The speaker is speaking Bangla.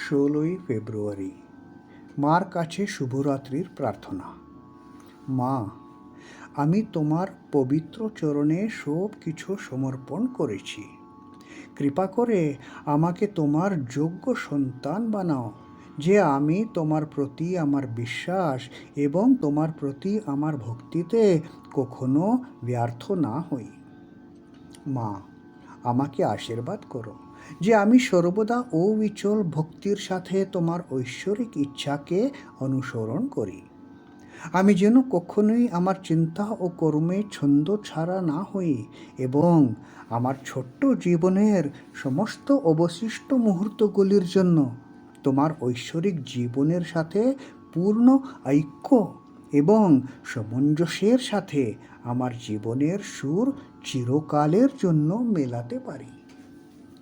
ষোলোই ফেব্রুয়ারি, মার কাছে শুভরাত্রির প্রার্থনা। মা, আমি তোমার পবিত্র চরণে সব কিছু সমর্পণ করেছি। কৃপা করে আমাকে তোমার যোগ্য সন্তান বানাও, যে আমি তোমার প্রতি আমার বিশ্বাস এবং তোমার প্রতি আমার ভক্তিতে কখনো ব্যর্থ না হই। মা, আমাকে আশীর্বাদ করো। যে আমি সর্বদা অবিচল ভক্তির সাথে তোমার ঐশ্বরিক ইচ্ছাকে অনুসরণ করি। আমি যেন কখনোই আমার চিন্তা ও কর্মে ছন্দ ছাড়া না হই এবং আমার ছোট্ট জীবনের সমস্ত অবশিষ্ট মুহূর্তগুলির জন্য তোমার ঐশ্বরিক জীবনের সাথে পূর্ণ ঐক্য এবং সামঞ্জস্যের সাথে আমার জীবনের সুর চিরকালের জন্য মেলাতে পারি।